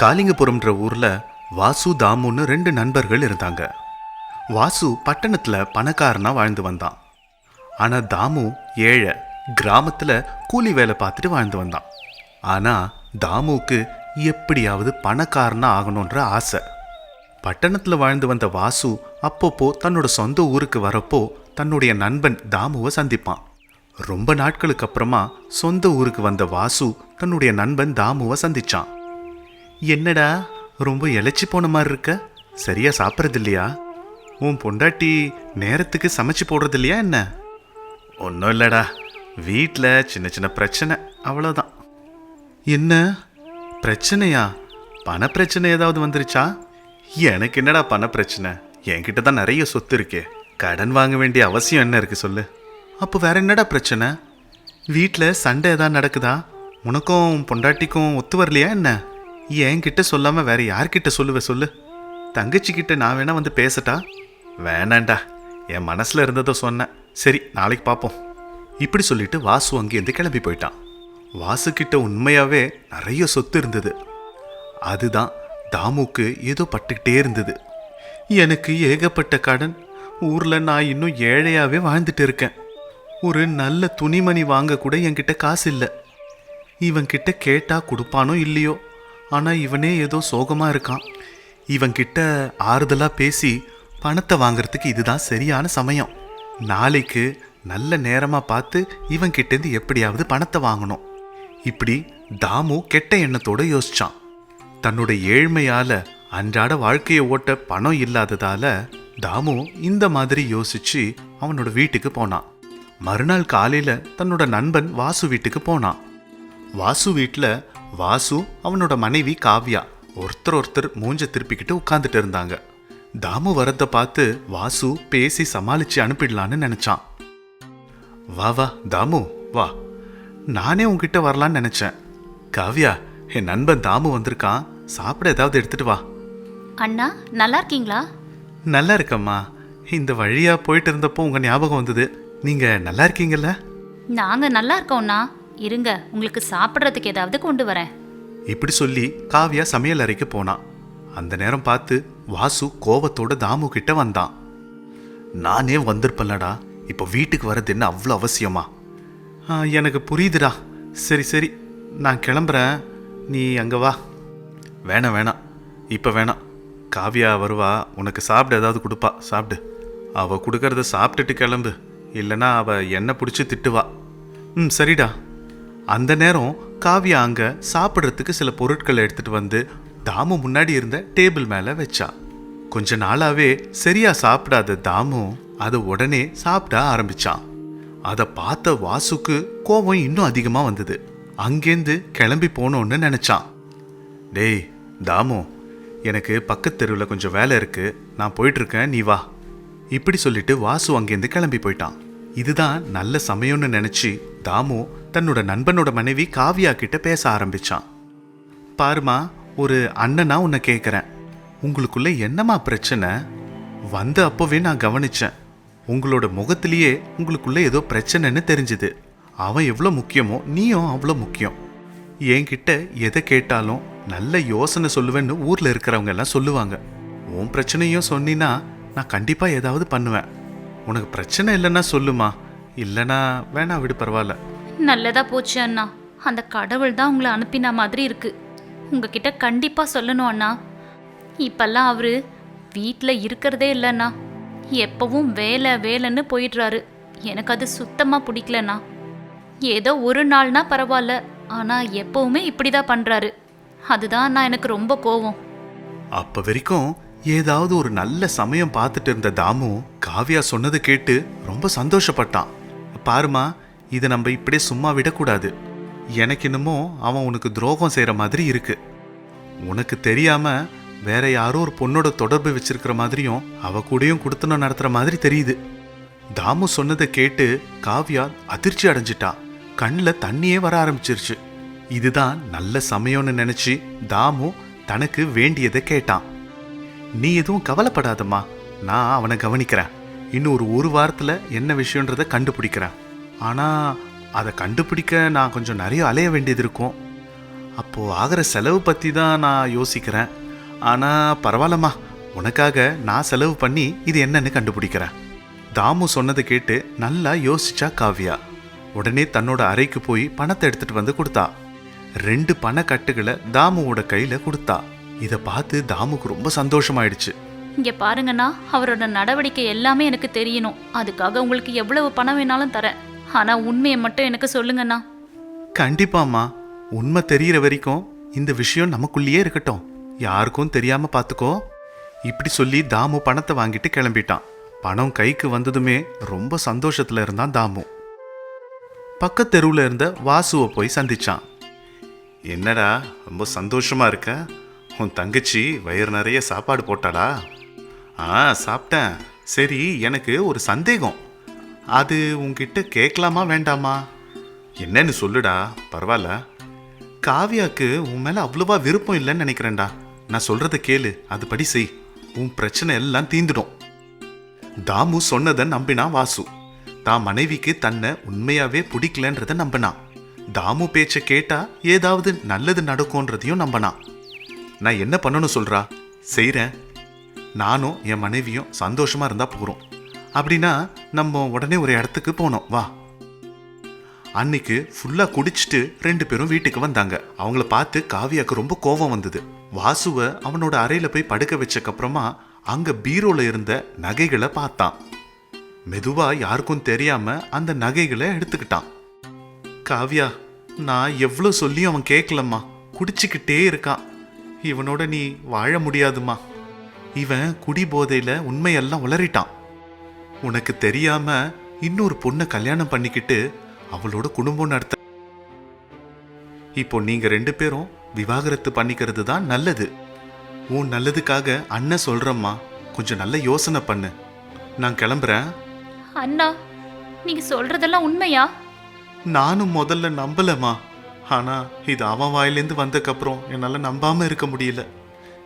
காளிங்கபுரம்ன்ற ஊரில் வாசு தாமுன்னு ரெண்டு நண்பர்கள் இருந்தாங்க. வாசு பட்டணத்தில் பணக்காரனாக வாழ்ந்து வந்தான். ஆனால் தாமு ஏழை கிராமத்தில் கூலி வேலை பார்த்துட்டு வாழ்ந்து வந்தான். ஆனால் தாமுவுக்கு எப்படியாவது பணக்காரனாக ஆகணுன்ற ஆசை. பட்டணத்தில் வாழ்ந்து வந்த வாசு அப்பப்போ தன்னோட சொந்த ஊருக்கு வரப்போ தன்னுடைய நண்பன் தாமுவை சந்திப்பான். ரொம்ப நாட்களுக்கு அப்புறமா சொந்த ஊருக்கு வந்த வாசு தன்னுடைய நண்பன் தாமுவை சந்திச்சான். என்னடா ரொம்ப இழைச்சி போன மாதிரி இருக்க? சரியா சாப்பிட்றது இல்லையா உன் பொண்டாட்டி நேரத்துக்கு சமைச்சு போடுறது இல்லையா என்ன? ஒன்றும் இல்லைடா. வீட்டில் சின்ன சின்ன பிரச்சனை அவ்வளோதான் என்ன? பிரச்சனையா? பண பிரச்சனை ஏதாவது வந்துருச்சா? எனக்கு என்னடா பண பிரச்சனை என்கிட்ட தான் நிறைய சொத்து இருக்கே. கடன் வாங்க வேண்டிய அவசியம் என்ன இருக்கு சொல்லு. அப்போ வேற என்னடா பிரச்சனை? வீட்டில் சண்டை ஏதாவது நடக்குதா? உனக்கும் உன் பொண்டாட்டிக்கும் ஒத்து வரலையா என்ன? என்கிட்ட சொல்லாம வேற யார்கிட்ட சொல்லுவ சொல்லு? தங்கச்சி கிட்ட நான் வேணா வந்து பேசட்டா? வேணாண்டா. என் மனசுல இருந்ததை சொன்னேன் சரி நாளைக்கு பார்ப்போம் இப்படி சொல்லிட்டு வாசு அங்கேருந்து கிளம்பி போயிட்டான். வாசு கிட்ட உண்மையாவே நிறைய சொத்து இருந்தது. அதுதான் தாமுக்கு ஏதோ பட்டுக்கிட்டே இருந்தது. எனக்கு ஏகப்பட்ட கடன். ஊர்ல நான் இன்னும் ஏழையாவே வாழ்ந்துட்டு இருக்கேன். ஒரு நல்ல துணிமணி வாங்க கூட என்கிட்ட காசு இல்லை. இவன்கிட்ட கேட்டால் கேட்டா கொடுப்பானோ இல்லையோ? ஆனால் இவனே ஏதோ சோகமாக இருக்கான். இவன் ஆறுதலாக பேசி பணத்தை வாங்குறதுக்கு இதுதான் சரியான சமயம். நாளைக்கு நல்ல நேரமாக பார்த்து இவன் கிட்டேருந்து எப்படியாவது பணத்தை வாங்கணும். இப்படி தாமு கெட்ட எண்ணத்தோடு யோசிச்சான். தன்னோட ஏழ்மையால் அன்றாட வாழ்க்கையை ஓட்ட பணம் இல்லாததால் தாமு இந்த மாதிரி யோசிச்சு அவனோட வீட்டுக்கு போனான். மறுநாள் காலையில் தன்னோட நண்பன் வாசு வீட்டுக்கு போனான். வாசு வீட்டில் வாசு அவனோட மனைவி காவ்யா ஒருத்தர் ஒருத்தர் மூஞ்ச திருப்பிக்கிட்டு உட்காந்துட்டு இருந்தாங்க. தாமு வரதை பார்த்து வாசு பேசி சமாளிச்சு அனுப்பிடலான்னு நினைச்சான். வா வா தாமு வா. நானே உன்கிட்ட வரலான்னு நினைச்சேன். காவ்யா என் நண்பன் தாமு வந்திருக்கான். சாப்பிட ஏதாவது எடுத்துட்டு வா. அண்ணா நல்லா இருக்கீங்களா? நல்லா இருக்கம்மா. இந்த வழியா போயிட்டு இருந்தப்போ உங்க ஞாபகம் வந்தது. நீங்க நல்லா இருக்கீங்கல்ல? நாங்க நல்லா இருக்கோம்ண்ணா இருங்க உங்களுக்கு சாப்பிட்றதுக்கு ஏதாவது கொண்டு வரேன். இப்படி சொல்லி காவ்யா சமையல் அறைக்கு போனான் அந்த நேரம் பார்த்து வாசு கோவத்தோட தாமு கிட்ட வந்தான். நானே வந்திருப்பேன்லடா இப்போ வீட்டுக்கு வர்றது என்ன அவ்வளோ அவசியமா? எனக்கு புரியுதுடா. சரி சரி நான் கிளம்புறேன். நீ அங்கே வா. வேணாம் வேணாம். இப்போ வேணாம். காவியா வருவா உனக்கு சாப்பிட ஏதாவது கொடுப்பா. சாப்பிடு. அவள் கொடுக்கறத சாப்பிட்டுட்டு கிளம்பு. இல்லைன்னா அவள் என்ன பிடிச்சி திட்டுவா. ம் சரிடா. அந்த நேரம் காவியா அங்க சாப்பிட்றதுக்கு சில பொருட்களை எடுத்துட்டு வந்து தாமு முன்னாடி இருந்த டேபிள் மேல வச்சா. கொஞ்ச நாளாவே சரியா சாப்பிடாத தாமு அதை உடனே சாப்பிட ஆரம்பிச்சான் அதை பார்த்த வாசுக்கு கோபம் இன்னும் அதிகமா வந்தது. அங்கேருந்து கிளம்பி போனோன்னு நினைச்சான் டேய் தாமு எனக்கு பக்கத்து தெருவில் கொஞ்சம் வேலை இருக்கு. நான் போயிட்டு இருக்கேன் நீ வா. இப்படி சொல்லிட்டு வாசு அங்கேருந்து கிளம்பி போயிட்டான். இதுதான் நல்ல சமயம்னு நினைச்சு தாமு தன்னோட நண்பனோட மனைவி காவியா கிட்ட பேச ஆரம்பிச்சான். பாருமா ஒரு அண்ணனா உன்னை கேட்குறேன் உங்களுக்குள்ள என்னம்மா பிரச்சனை? வந்த அப்போவே நான் கவனிச்சேன். உங்களோட முகத்திலேயே உங்களுக்குள்ள ஏதோ பிரச்சனைன்னு தெரிஞ்சுது. அவன் எவ்வளோ முக்கியமோ நீயும் அவ்வளோ முக்கியம். என்கிட்ட எதை கேட்டாலும் நல்ல யோசனை சொல்லுவேன்னு ஊரில் இருக்கிறவங்க எல்லாம் சொல்லுவாங்க. உன் பிரச்சனையும் சொன்னினா நான் கண்டிப்பாக ஏதாவது பண்ணுவேன். உனக்கு பிரச்சனை இல்லைன்னா சொல்லுமா? இல்லைன்னா வேணா விடு பரவாயில்ல நல்லதா போச்சு அண்ணா. அந்த கடவுள் தான் உங்களை அனுப்பின மாதிரி இருக்கு. உங்ககிட்ட கண்டிப்பா சொல்லணும் அண்ணா. இப்பெல்லாம் அவரு வீட்டில் இருக்கிறதே இல்லைண்ணா. எப்பவும் வேலை வேலைன்னு போயிடுறாரு. எனக்கு அது சுத்தமாக பிடிக்கலண்ணா. ஏதோ ஒரு நாள்னா பரவாயில்ல ஆனால் எப்பவுமே இப்படி தான் பண்ணுறாரு அதுதான் நான் எனக்கு ரொம்ப கோவம். அப்ப வரைக்கும் ஏதாவது ஒரு நல்ல சமயம் பார்த்துட்டு இருந்த தாமு காவ்யா சொன்னதை கேட்டு ரொம்ப சந்தோஷப்பட்டான். பாருமா இதை நம்ம இப்படியே சும்மா விடக்கூடாது. எனக்கு என்னமோ அவன் உனக்கு துரோகம் செய்கிற மாதிரி இருக்கு. உனக்கு தெரியாம வேற யாரோ ஒரு பொண்ணோட தொடர்பு வச்சிருக்கிற மாதிரியும் அவ கூடயும் குடுத்தனம் நடத்துற மாதிரி தெரியுது. தாமு சொன்னதை கேட்டு காவ்யா அதிர்ச்சி அடைஞ்சிட்டா. கண்ணில் தண்ணியே வர ஆரம்பிச்சிருச்சு. இதுதான் நல்ல சமயம்னு நினைச்சு தாமு தனக்கு வேண்டியதை கேட்டான். நீ எதுவும் கவலைப்படாதம்மா நான் அவனை கவனிக்கிறேன். இன்னும் ஒரு ஒரு வாரத்தில் என்ன விஷயன்றதை கண்டுபிடிக்கிறேன். ஆனால் அதை கண்டுபிடிக்க நான் கொஞ்சம் நிறைய அலைய வேண்டியது இருக்கும். அப்போது ஆகிற செலவு பற்றி தான் நான் யோசிக்கிறேன். ஆனால் பரவாயில்லம்மா. உனக்காக நான் செலவு பண்ணி இது என்னன்னு கண்டுபிடிக்கிறேன். தாமு சொன்னதை கேட்டு நல்லா யோசிச்சா காவ்யா. உடனே தன்னோட அறைக்கு போய் பணத்தை எடுத்துட்டு வந்து கொடுத்தா. ரெண்டு பணக்கட்டுகளை தாமுவோட கையில் கொடுத்தா. இதை பார்த்து தாமுக்கு ரொம்ப சந்தோஷமாயிடுச்சு. இங்கே பாருங்கண்ணா அவரோட நடவடிக்கை எல்லாமே எனக்கு தெரியணும். அதுக்காக உங்களுக்கு எவ்வளவு பணம் வேணாலும் தரேன். ஆனால் உண்மையை மட்டும் எனக்கு சொல்லுங்கண்ணா. கண்டிப்பாம்மா. உண்மை தெரியிற வரைக்கும் இந்த விஷயம் நமக்குள்ளேயே இருக்கட்டும். யாருக்கும் தெரியாம பார்த்துக்கோ இப்படி சொல்லி தாமு பணத்தை வாங்கிட்டு கிளம்பிட்டான். பணம் கைக்கு வந்ததுமே ரொம்ப சந்தோஷத்துல இருந்தான் தாமு. பக்கத்தெருவில் இருந்த வாசுவை போய் சந்திச்சான். என்னடா ரொம்ப சந்தோஷமா இருக்க? உன் தங்கச்சி வயிறு நிறைய சாப்பாடு போட்டாளா? ஆ சாப்பிட்டேன். சரி எனக்கு ஒரு சந்தேகம். அது உங்ககிட்ட கேட்கலாமா வேண்டாமா? என்னன்னு சொல்லுடா பரவாயில்ல. காவியாக்கு உன் மேலே அவ்வளோவா விருப்பம் இல்லைன்னு நினைக்கிறேன்டா. நான் சொல்கிறத கேளு அதுபடி செய். உன் பிரச்சனை எல்லாம் தீந்துடும். தாமு சொன்னதை நம்பினா வாசு. தான் மனைவிக்கு தன்னை உண்மையாவே பிடிக்கலன்றத நம்பினான் தாமு பேச்சை கேட்டா ஏதாவது நல்லது நடக்கும்ன்றதையும் நம்பினான் நான் என்ன பண்ணணும் சொல்றா? செய்கிறேன் நானும் என் மனைவியும் சந்தோஷமா இருந்தா போறோம். அப்படின்னா நம்ம உடனே ஒரு இடத்துக்கு போனோம். வா. அன்னைக்கு ஃபுல்லா குடிச்சிட்டு ரெண்டு பேரும் வீட்டுக்கு வந்தாங்க. அவங்கள பார்த்து காவியாக்கு ரொம்ப கோபம் வந்தது. வாசுவை அவனோட அறையில போய் படுக்க வச்சக்கப்புறமா அங்க பீரோல இருந்த நகைகளை பார்த்தான். மெதுவா யாருக்கும் தெரியாம அந்த நகைகளை எடுத்துக்கிட்டான். காவியா நான் எவ்வளோ சொல்லியும் அவன் கேட்கலம்மா குடிச்சுக்கிட்டே இருக்கான். இவனோட நீ வாழ முடியாதும்மா. இவன் குடி போதையில உண்மையெல்லாம் உளறிட்டான் உனக்கு தெரியாம இன்னொரு பொண்ணை கல்யாணம் பண்ணிக்கிட்டு அவளோட குடும்பம் நடத்த. இப்போ நீங்க ரெண்டு பேரும் விவாகரத்து பண்ணிக்கிறது தான் நல்லது. உன் நல்லதுக்காக அண்ணன் சொல்றம்மா கொஞ்சம் நல்ல யோசனை பண்ணு. நான் கிளம்புறேன். அண்ணா நீங்க சொல்றதெல்லாம் உண்மையா? நானும் முதல்ல நம்பலம்மா. ஆனா இது அவன் வாயிலேருந்து வந்தக்கப்புறம் என்னால நம்பாம இருக்க முடியல.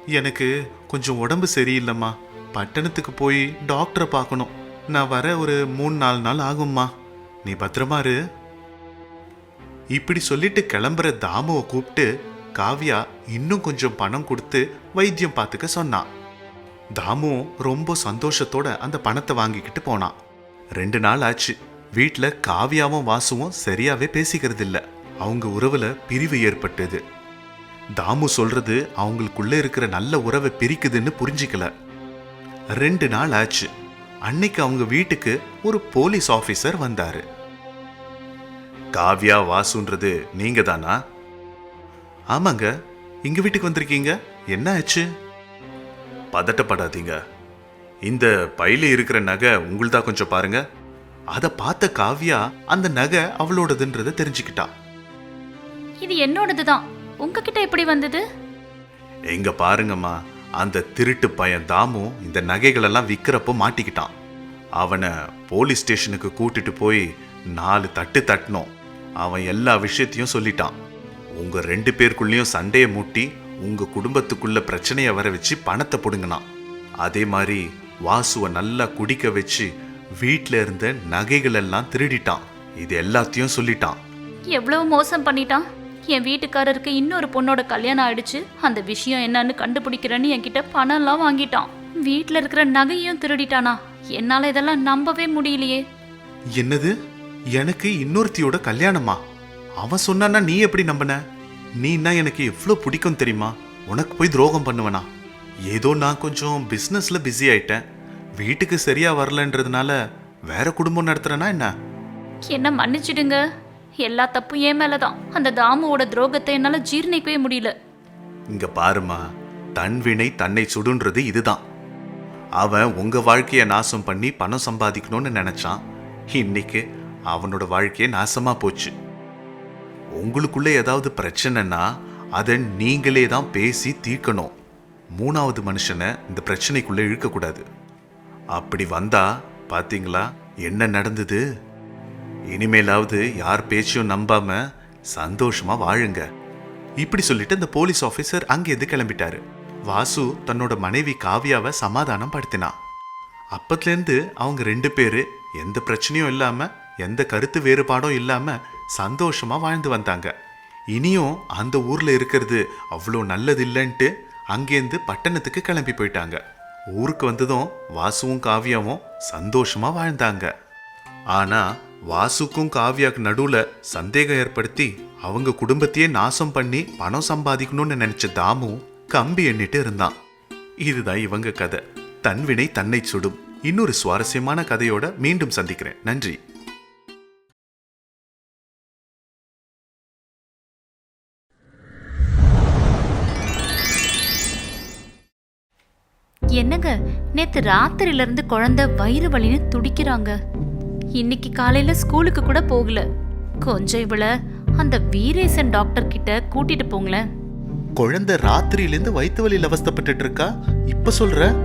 எனக்கு கொஞ்சம் உடம்பு சரியில்லைம்மா. பட்டணத்துக்கு போய் டாக்டரை பார்க்கணும். நான் வர ஒரு மூணு நாலு நாள் ஆகும்மா. நீ பத்திரமா இரு. இப்படி சொல்லிட்டு கிளம்புற தாமுவை கூப்பிட்டு காவ்யா இன்னும் கொஞ்சம் பணம் கொடுத்து வைத்தியம் பார்த்துக்க சொன்னான். தாமு ரொம்ப சந்தோஷத்தோட அந்த பணத்தை வாங்கிக்கிட்டு போனான். ரெண்டு நாள் ஆச்சு. வீட்டில் காவியாவும் வாசுவும் சரியாவே பேசிக்கிறது இல்லை அவங்க உறவில் பிரிவு ஏற்பட்டது. தாமு சொல்றது அவங்களுக்குள்ள இருக்கிற நல்ல உறவை பிரிக்குதுன்னு புரிஞ்சிக்கல. ரெண்டு நாள் ஆச்சு. அன்னைக்கு அவங்க வீட்டுக்கு ஒரு போலீஸ் ஆபீசர் வந்தாரு. காவ்யா வாசுன்றது நீங்க தானா? ஆமாங்க. எங்க வீட்டுக்கு வந்திருக்கீங்க? என்ன ஆச்சு? பதட்டப்படாதீங்க. இந்த பையில இருக்கிற நகை உங்கள்தான் கொஞ்சம் பாருங்க. அதை பார்த்த காவ்யா அந்த நகை அவளோடதுன்றதை தெரிஞ்சுக்கிட்டா. இது என்னோடதுதான். உங்ககிட்ட எப்படி வந்தது? எங்க பாருங்கம்மா அந்த திருட்டு பையன் தாமு இந்த நகைகளெல்லாம் விற்கிறப்போ மாட்டிக்கிட்டான். அவனை போலீஸ் ஸ்டேஷனுக்கு கூட்டிட்டு போய் நாலு தட்டு தட்டினோம். அவன் எல்லா விஷயத்தையும் சொல்லிட்டான். உங்க ரெண்டு பேருக்குள்ளேயும் சண்டையை மூட்டி உங்க குடும்பத்துக்குள்ள பிரச்சனையை வர வச்சு பணத்தை பிடுங்கினான். அதே மாதிரி வாசுவை நல்லா குடிக்க வச்சு வீட்ல இருந்த நகைகள் எல்லாம் திருடிட்டான். இது எல்லாத்தையும் சொல்லிட்டான். எவ்வளவு மோசம் பண்ணிட்டான்? என் வீட்டுக்காரருக்கு இன்னொரு பொண்ணோட கல்யாணம் ஆயிடுச்சு. அந்த விஷயம் என்னன்னு கண்டுபிடிக்கிறேன்னு என்கிட்ட பணம்லாம் வாங்கிட்டான். வீட்ல இருக்கிற நகையும் திருடிட்டானா. என்னால இதெல்லாம் நம்பவே முடியலையே. என்னது? எனக்கு இன்னொருத்தியோட கல்யாணமா? அவன் சொன்னான்னா நீ எப்படி நம்பின? நீன்னா எனக்கு எவ்வளோ பிடிக்கும் தெரியுமா? உனக்கு போய் துரோகம் பண்ணுவனா? ஏதோ நான் கொஞ்சம் பிஸ்னஸ்ல பிஸி ஆயிட்டேன். வீட்டுக்கு சரியா வரலன்றதுனால வேற குடும்பம் நடத்துறேனா என்ன? என்ன மன்னிச்சிடுங்க. எல்லா தப்பும் என் மேலதான். அந்த தாமுவோட துரோகத்தை என்னால ஜீர்ணிக்கவே முடியல. இங்க பாருமா தன்வினை தன்னை சுடுன்றது இதுதான். அவன் உங்க வாழ்க்கைய நாசம் பண்ணி பணம் சம்பாதிக்கணும்னு நினைச்சான். இன்னைக்கு அவனோட வாழ்க்கையே நாசமா போச்சு. உங்களுக்குள்ள ஏதாவது பிரச்சனைனா அதை நீங்களே தான் பேசி தீர்க்கணும். மூணாவது மனுஷனை இந்த பிரச்சனைக்குள்ளே இழுக்கக்கூடாது. அப்படி வந்தா பாத்தீங்களா என்ன நடந்தது? இனிமேலாவது யார் பேச்சையும் நம்பாம சந்தோஷமா வாழுங்க. இப்படி சொல்லிட்டு அந்த போலீஸ் ஆஃபீஸர் அங்கேருந்து கிளம்பிட்டாரு. வாசு தன்னோட மனைவி காவியாவை சமாதானம் படுத்தினான். அப்பத்துலேருந்து அவங்க ரெண்டு பேரு எந்த பிரச்சனையும் இல்லாம எந்த கருத்து வேறுபாடும் இல்லாம சந்தோஷமா வாழ்ந்து வந்தாங்க. இனியும் அந்த ஊர்ல இருக்கிறது அவ்வளோ நல்லது இல்லைன்ட்டு அங்கேருந்து பட்டணத்துக்கு கிளம்பி போயிட்டாங்க. ஊருக்கு வந்ததும் வாசுவும் காவியாவும் சந்தோஷமா வாழ்ந்தாங்க. ஆனா வாசுக்கும் காவ்யாக்கு நடுவுல சந்தேகம் ஏற்படுத்தி அவங்க குடும்பத்தையே நாசம் பண்ணி பணம் சம்பாதிக்கணும்னு நினைச்ச தாமு கம்பி எண்ணிட்டு இருந்தான். இதுதான் இவங்க கதை. தன்வினை தன்னை சுடும். இன்னொரு சுவாரஸ்யமான கதையோட மீண்டும் சந்திக்கிறேன். நன்றி. என்னங்க நேத்து ராத்திரில இருந்து குழந்தை வயிறு வலின்னு துடிக்கிறாங்க. இன்னைக்கு காலையில ஸ்கூலுக்கு கூட போகல. கொஞ்சம் இவள அந்த வீரேசன் டாக்டர் கிட்ட கூட்டிட்டு போங்களேன். குழந்தை ராத்திரியிலேருந்து வயிற்று வலியில் அவஸ்தைப்பட்டுட்டு இருக்கா? இப்ப சொல்ற?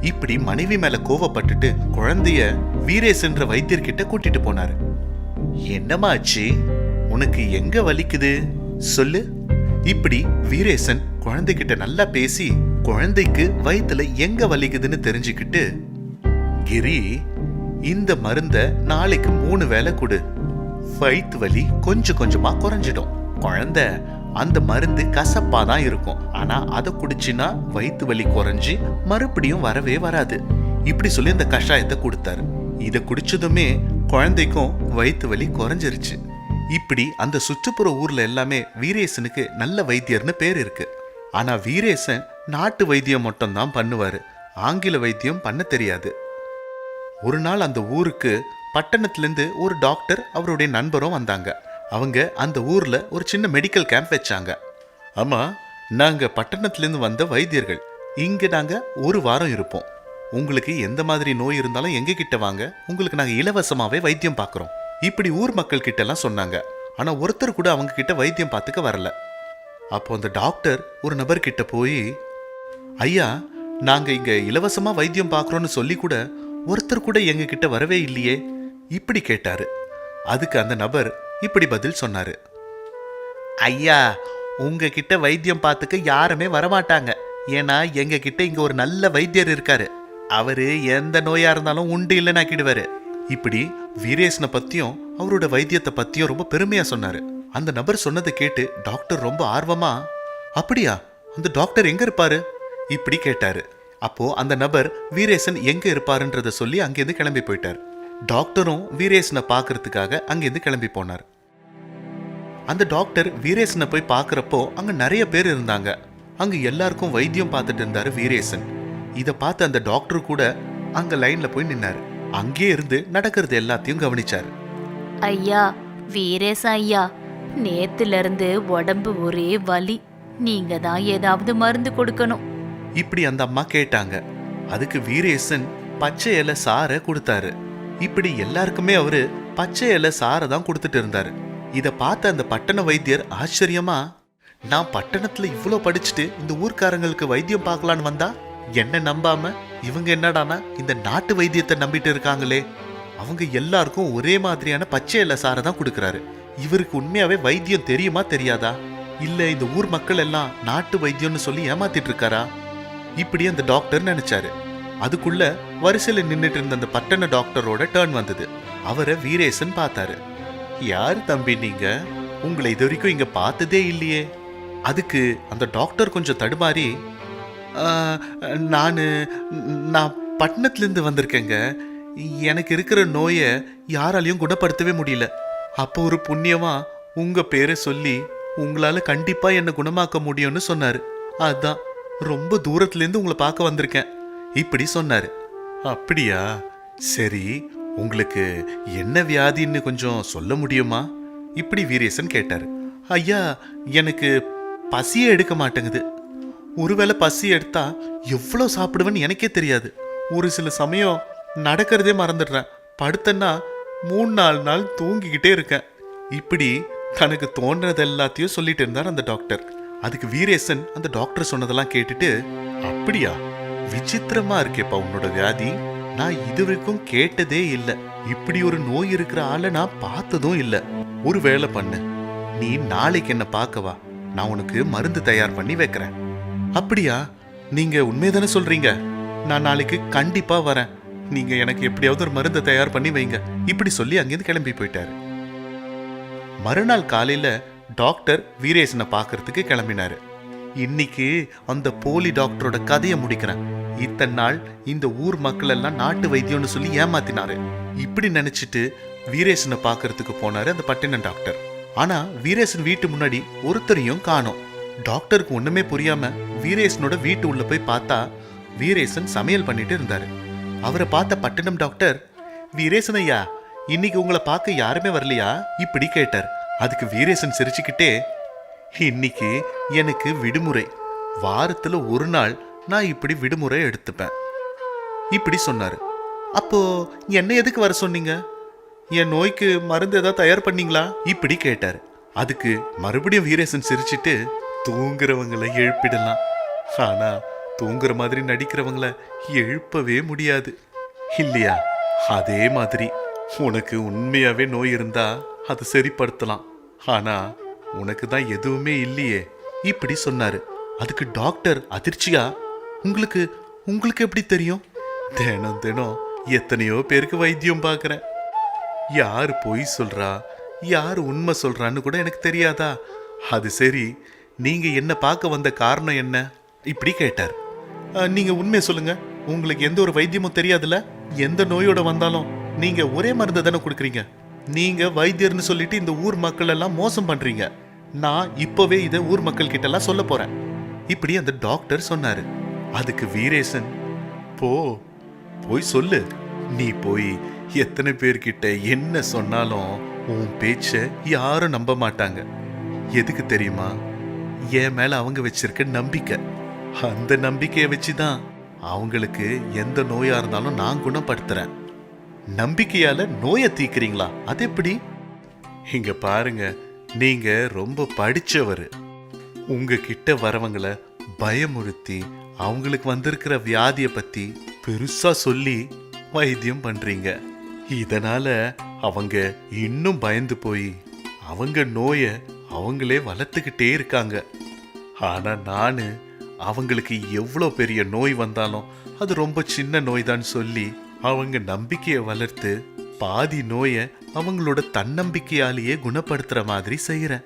இப்படி மனைவி மேல கோவப்பட்டுட்டு குழந்தைய வீரேசன்ற வைத்தியர்கிட்ட கூட்டிட்டு போனாரு. என்னம்மா ஆச்சு? உனக்கு எங்க வலிக்குது? சொல்லு. இப்படி வீரேசன் குழந்தைகிட்ட நல்லா பேசி குழந்தைக்கு வயிற்றுல எங்க வலிக்குதுன்னு தெரிஞ்சுக்கிட்டு கிரி இந்த மருந்த நாளைக்கு மூணு வேளை கொடு. வயிற்று வலி கொஞ்சம் கொஞ்சமா குறைஞ்சிடும். குழந்த அந்த மருந்து கசப்பா தான் இருக்கும். ஆனா அதை குடிச்சினா வயிற்று வலி குறைஞ்சி மறுபடியும் வரவே வராது. இப்படி சொல்லி அந்த கஷாயத்தை கொடுத்தாரு. இதை குடிச்சதுமே குழந்தைக்கும் வயிற்று வலி குறைஞ்சிருச்சு. இப்படி அந்த சுற்றுப்புற ஊர்ல எல்லாமே வீரேசனுக்கு நல்ல வைத்தியர்னு பேர் இருக்கு. ஆனா வீரேசன் நாட்டு வைத்தியம் மட்டும்தான் பண்ணுவாரு. ஆங்கில வைத்தியம் பண்ண தெரியாது. ஒரு நாள் அந்த ஊருக்கு பட்டணத்துலேருந்து ஒரு டாக்டர் அவருடைய நண்பரும் வந்தாங்க. அவங்க அந்த ஊரில் ஒரு சின்ன மெடிக்கல் கேம்ப் வச்சாங்க. ஆமாம் நாங்கள் பட்டணத்திலேருந்து வந்த வைத்தியர்கள். இங்கே நாங்கள் ஒரு வாரம் இருப்போம். உங்களுக்கு எந்த மாதிரி நோய் இருந்தாலும் எங்ககிட்ட வாங்க. உங்களுக்கு நாங்கள் இலவசமாகவே வைத்தியம் பார்க்குறோம் இப்படி ஊர் மக்கள் கிட்டலாம் சொன்னாங்க. ஆனால் ஒருத்தர் கூட அவங்க கிட்ட வைத்தியம் பார்த்துக்க வரல. அப்போ அந்த டாக்டர் ஒரு நபர்கிட்ட போய் ஐயா நாங்கள் இங்கே இலவசமாக வைத்தியம் பார்க்குறோன்னு சொல்லி கூட ஒருத்தர் கூட எங்ககிட்ட வரவே இல்லையே? இப்படி கேட்டாரு. அதுக்கு அந்த நபர் இப்படி பதில் சொன்னாரு. ஐயா உங்ககிட்ட வைத்தியம் பார்த்துக்க யாருமே வரமாட்டாங்க. ஏன்னா எங்ககிட்ட இங்க ஒரு நல்ல வைத்தியர் இருக்காரு. அவரு எந்த நோயா இருந்தாலும் உண்டு இல்லைன்னு ஆக்கிடுவாரு. இப்படி வீரேசனை பத்தியும் அவரோட வைத்தியத்தை பத்தியும் ரொம்ப பெருமையா சொன்னாரு. அந்த நபர் சொன்னதை கேட்டு டாக்டர் ரொம்ப ஆர்வமா அப்படியா? அந்த டாக்டர் எங்க இருப்பாரு? இப்படி கேட்டாரு. அப்போ அந்த நபர் வீரேசன் எங்க இருப்பாருன்றத சொல்லி அங்கேருந்து கிளம்பி போயிட்டார். டாக்டரும் வீரேசனை பார்க்கறதுக்காக அங்கேருந்து கிளம்பி போனார். அந்த டாக்டர் வீரேசனை போய் பார்க்குறப்போ அங்க நிறைய பேர் இருந்தாங்க. அங்க எல்லாருக்கும் வைத்தியம் பார்த்துட்டு இருந்தாரு வீரேசன். இதை பார்த்து அந்த டாக்டர் கூட அங்க லைன்ல போய் நின்னாரு. அங்கே இருந்து நடக்கிறது எல்லாத்தையும் கவனிச்சார். ஐயா வீரேச ஐயா நேத்துல இருந்து உடம்பு ஒரே வலி. நீங்க தான் ஏதாவது மருந்து கொடுக்கணும். இப்படி அந்த அம்மா கேட்டாங்க. அதுக்கு வீரேசன் பச்சை இலை சாரை கொடுத்தாரு. இப்படி எல்லாருக்குமே அவரு பச்சை இலை சாரை தான் கொடுத்துட்டு இருந்தாரு. இத பார்த்த அந்த பட்டண வைத்தியர் ஆச்சரியமா நான் பட்டணத்துல இவ்வளோ படிச்சுட்டு இந்த ஊர்க்காரங்களுக்கு வைத்தியம் பார்க்கலான்னு வந்தா? என்ன நம்பாம? இவங்க என்னடானா இந்த நாட்டு வைத்தியத்தை நம்பிட்டு இருக்காங்களே. அவங்க எல்லாருக்கும் ஒரே மாதிரியான பச்சை இலை சாரை தான் கொடுக்கறாரு. இவருக்கு உண்மையாவே வைத்தியம் தெரியுமா தெரியாதா? இல்ல இந்த ஊர் மக்கள் எல்லாம் நாட்டு வைத்தியம்னு சொல்லி ஏமாத்திட்டு இருக்காரா? இப்படி அந்த டாக்டர் நினைச்சாரு. அதுக்குள்ள வரிசையில நின்றுட்டு இருந்த அந்த பட்டண டாக்டரோட டேர்ன் வந்தது. அவரை வீரேசன் பார்த்தாரு. யார் தம்பி நீங்க? உங்களை இது வரைக்கும் இங்க பார்த்ததே இல்லையே. அதுக்கு அந்த டாக்டர் கொஞ்சம் தடுமாறி நான் நான் பட்டணத்துலேருந்து வந்திருக்கேங்க. எனக்கு இருக்கிற நோயை யாராலையும் குணப்படுத்தவே முடியல. அப்போ ஒரு புண்ணியமாக உங்கள் பேரை சொல்லி உங்களால் கண்டிப்பாக என்னை குணமாக்க முடியும்னு சொன்னார். அதுதான் ரொம்ப தூரத்துலேருந்து உங்களை பார்க்க வந்திருக்கேன். இப்படி சொன்னார். அப்படியா? சரி உங்களுக்கு என்ன வியாதின்னு கொஞ்சம் சொல்ல முடியுமா? இப்படி வீரேசன் கேட்டார். ஐயா எனக்கு பசியே எடுக்க மாட்டேங்குது. ஒருவேளை பசி எடுத்தா எவ்வளோ சாப்பிடுவேன்னு எனக்கே தெரியாது. ஒரு சில சமயம் நடக்கிறதே மறந்துடுறேன். படுத்தேன்னா மூணு நாலு நாள் தூங்கிக்கிட்டே இருக்கேன். இப்படி தனக்கு தோன்றது எல்லாத்தையும் சொல்லிட்டு இருந்தார் அந்த டாக்டர். அதுக்கு வீரேசன் அந்த டாக்டர் சொன்னதெல்லாம் கேட்டுட்டு அப்படியா? விசித்திரமா இருக்கேப்பா உன்னோட வியாதி. நான் இது வரைக்கும் கேட்டதே இல்ல. இப்படி ஒரு நோய் இருக்கிற ஆளை நான் பார்த்ததும் இல்ல. ஒரு வேலை பண்ணு. நீ நாளைக்கு என்ன பார்க்கவா நான் உனக்கு மருந்து தயார் பண்ணி வைக்கிறேன். அப்படியா? நீங்க உண்மைதானே சொல்றீங்க? நான் நாளைக்கு கண்டிப்பா வரேன். நீங்க எனக்கு எப்படியாவது ஒரு மருந்தை தயார் பண்ணி வைங்க. இப்படி சொல்லி அங்கேருந்து கிளம்பி போயிட்டாரு. மறுநாள் காலையில டாக்டர் வீரேசனை பார்க்கறதுக்கு கிளம்பினாரு. இன்னைக்கு அந்த போலி டாக்டரோட கதையை முடிக்கிறேன். இத்தனை நாள் இந்த ஊர் மக்கள் எல்லாம் நாட்டு வைத்தியம்னு சொல்லி ஏமாத்தினாரு. இப்படி நினைச்சிட்டு வீரேசனை பார்க்கறதுக்கு போனாரு அந்த பட்டினம் டாக்டர். ஆனா வீரேசன் வீட்டு முன்னாடி ஒருத்தரையும் காணோம். டாக்டருக்கு ஒண்ணுமே புரியாம வீரேசனோட வீட்டு உள்ள போய் பார்த்தா வீரேசன் சமையல் பண்ணிட்டு இருந்தாரு. அவரை பார்த்த பட்டினம் டாக்டர் வீரேசன் ஐயா இன்னைக்கு உங்களை பார்க்க யாருமே வரலையா? இப்படி கேட்டார். அதுக்கு வீரேசன் சிரிச்சுக்கிட்டே இன்னைக்கு எனக்கு விடுமுறை. வாரத்தில் ஒரு நாள் நான் இப்படி விடுமுறை எடுத்துப்பேன். இப்படி சொன்னார். அப்போ என்ன எதுக்கு வர சொன்னீங்க? என் நோய்க்கு மருந்து ஏதாவது தயார் பண்ணீங்களா? இப்படி கேட்டார். அதுக்கு மறுபடியும் வீரேசன் சிரிச்சிட்டு தூங்குறவங்களை எழுப்பிடலாம். ஆனால் தூங்குற மாதிரி நடிக்கிறவங்கள எழுப்பவே முடியாது. இல்லையா? அதே மாதிரி உனக்கு உண்மையாகவே நோய் இருந்தால் அதை சரிப்படுத்தலாம். ஆனா உனக்கு தான் எதுவுமே இல்லையே. இப்படி சொன்னாரு. அதுக்கு டாக்டர் அதிர்ச்சியா? உங்களுக்கு உங்களுக்கு எப்படி தெரியும்? தினம் தினம் எத்தனையோ பேருக்கு வைத்தியம் பார்க்கறேன். யார் பொய் சொல்றா? யார் உண்மை சொல்றான்னு கூட எனக்கு தெரியாதா? அது சரி நீங்க என்ன பார்க்க வந்த காரணம் என்ன? இப்படி கேட்டார். நீங்க உண்மையை சொல்லுங்க. உங்களுக்கு எந்த ஒரு வைத்தியமும் தெரியாதுல்ல? எந்த நோயோட வந்தாலும் நீங்க ஒரே மருந்து தானே கொடுக்குறீங்க? நீங்க வைத்தியர்னு சொல்லிட்டு இந்த ஊர் மக்கள் எல்லாம் மோசம் பண்றீங்க. நான் இப்பவே இதை ஊர் மக்கள் கிட்ட எல்லாம் சொல்ல போறேன். இப்படி அந்த டாக்டர் சொன்னாரு. அதுக்கு வீரேசன் போ போய் சொல்லு. நீ போய் எத்தனை பேர்கிட்ட என்ன சொன்னாலும் உன் பேச்ச யாரும் நம்ப மாட்டாங்க. எதுக்கு தெரியுமா? என் மேல அவங்க வச்சிருக்க நம்பிக்கை. அந்த நம்பிக்கையை வச்சுதான் அவங்களுக்கு எந்த நோயா இருந்தாலும் நான் குணப்படுத்துறேன். நம்பிக்கையால நோயை தீக்கிறீங்களா அது எப்படி? இங்க பாருங்க நீங்க ரொம்ப படிச்சவர். உங்ககிட்ட வரவங்களை பயமுறுத்தி அவங்களுக்கு வந்திருக்கிற வியாதியை பத்தி பெருசா சொல்லி வைத்தியம் பண்றீங்க. இதனால அவங்க இன்னும் பயந்து போய் அவங்க நோயை அவங்களே வளர்த்துக்கிட்டே இருக்காங்க. ஆனா நான் அவங்களுக்கு எவ்வளோ பெரிய நோய் வந்தாலும் அது ரொம்ப சின்ன நோய் தான் சொல்லி அவங்க நம்பிக்கையை வளர்த்து பாதி நோயை அவங்களோட தன்னம்பிக்கையாலேயே குணப்படுத்துற மாதிரி செய்யறேன்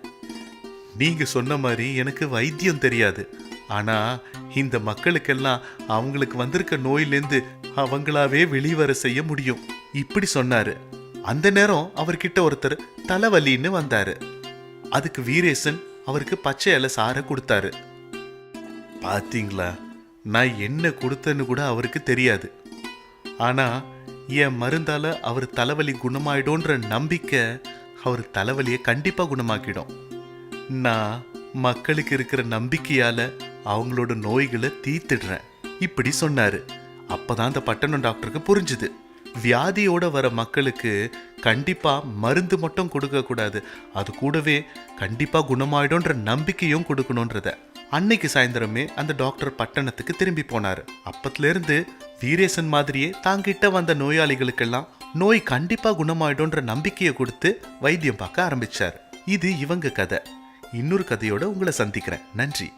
நீங்க சொன்ன மாதிரி எனக்கு வைத்தியம் தெரியாது. ஆனா இந்த மக்களுக்கெல்லாம் அவங்களுக்கு வந்திருக்க நோயிலேருந்து அவங்களாவே வெளிவர செய்ய முடியும். இப்படி சொன்னாரு. அந்த நேரம் அவர்கிட்ட ஒருத்தர் தலைவலின்னு வந்தாரு. அதுக்கு வீரேசன் அவருக்கு பச்சை இலை சார கொடுத்தாரு. பாத்தீங்களா? நான் என்ன கொடுத்தேன்னு கூட அவருக்கு தெரியாது. ஆனா என் மருந்தால அவர் தலைவலி குணமாயிடும்ன்ற நம்பிக்கை அவர் தலைவலியை கண்டிப்பா குணமாக்கிடும். நான் மக்களுக்கு இருக்கிற நம்பிக்கையால அவங்களோட நோய்களை தீர்த்துடுறேன். இப்படி சொன்னாரு. அப்பதான் அந்த பட்டணம் டாக்டருக்கு புரிஞ்சுது. வியாதியோட வர மக்களுக்கு கண்டிப்பா மருந்து மட்டும் கொடுக்க கூடாது அது கூடவே கண்டிப்பா குணமாயிடும்ன்ற நம்பிக்கையும் கொடுக்கணுன்றத அன்னைக்கு சாயந்தரமே அந்த டாக்டர் பட்டணத்துக்கு திரும்பி போனார். அப்பத்துல இருந்து வீரேசன் மாதிரியே தாங்கிட்ட வந்த நோயாளிகளுக்கெல்லாம் நோய் கண்டிப்பாக குணமாயிடும்ன்ற நம்பிக்கையை கொடுத்து வைத்தியம் பார்க்க ஆரம்பிச்சார். இது இவங்க கதை. இன்னொரு கதையோட உங்களை சந்திக்கிறேன். நன்றி.